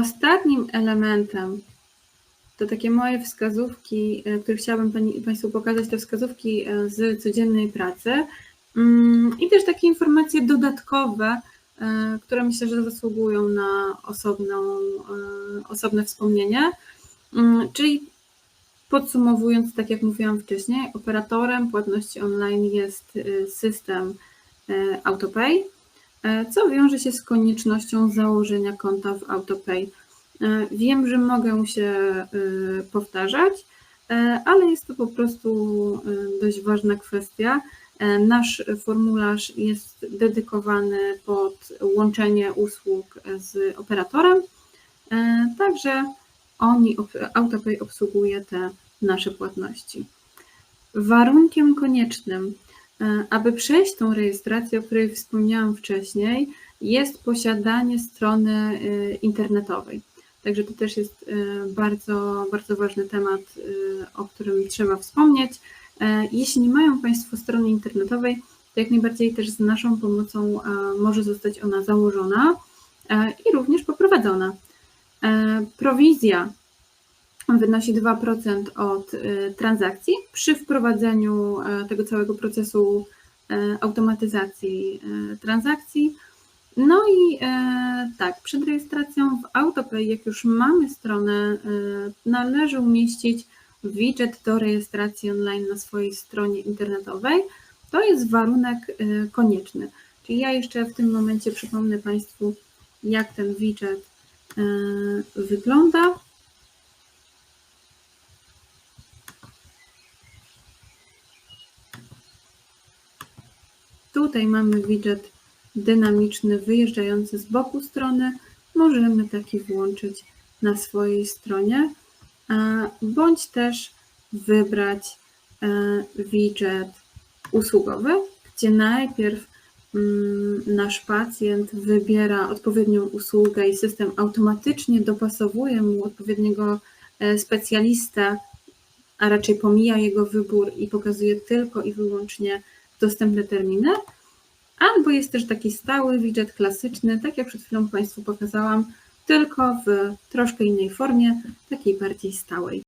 Ostatnim elementem to takie moje wskazówki, e, które chciałabym pani, Państwu pokazać, to wskazówki e, z codziennej pracy mm, i też takie informacje dodatkowe, e, które myślę, że zasługują na osobną, osobne wspomnienie. Mm, czyli podsumowując, tak jak mówiłam wcześniej, operatorem płatności online jest system AutoPay, co wiąże się z koniecznością założenia konta w AutoPay. E, wiem, że mogę się e, powtarzać, e, ale jest to po prostu dość ważna kwestia. Nasz formularz jest dedykowany pod łączenie usług z operatorem, także oni, AutoPay obsługuje te nasze płatności. Warunkiem koniecznym, aby przejść tą rejestrację, o której wspomniałam wcześniej, jest posiadanie strony internetowej. Także to też jest e, bardzo, bardzo ważny temat, e, o którym trzeba wspomnieć. E, jeśli nie mają Państwo strony internetowej, to jak najbardziej też z naszą pomocą może zostać ona założona i również poprowadzona. Prowizja wynosi 2% od transakcji przy wprowadzeniu tego całego procesu automatyzacji transakcji no i tak, przed rejestracją w AutoPay, jak już mamy stronę, należy umieścić widget do rejestracji online na swojej stronie internetowej. To jest warunek konieczny. Czyli ja jeszcze w tym momencie przypomnę Państwu, jak ten widget wygląda. Tutaj mamy widget dynamiczny, wyjeżdżający z boku strony, możemy taki włączyć na swojej stronie, bądź też wybrać e, widget usługowy, gdzie najpierw mm, nasz pacjent wybiera odpowiednią usługę i system automatycznie dopasowuje mu odpowiedniego e, specjalistę, a raczej pomija jego wybór i pokazuje tylko i wyłącznie dostępne terminy. Albo jest też taki stały widget klasyczny, tak jak przed chwilą Państwu pokazałam, tylko w troszkę innej formie, takiej bardziej stałej.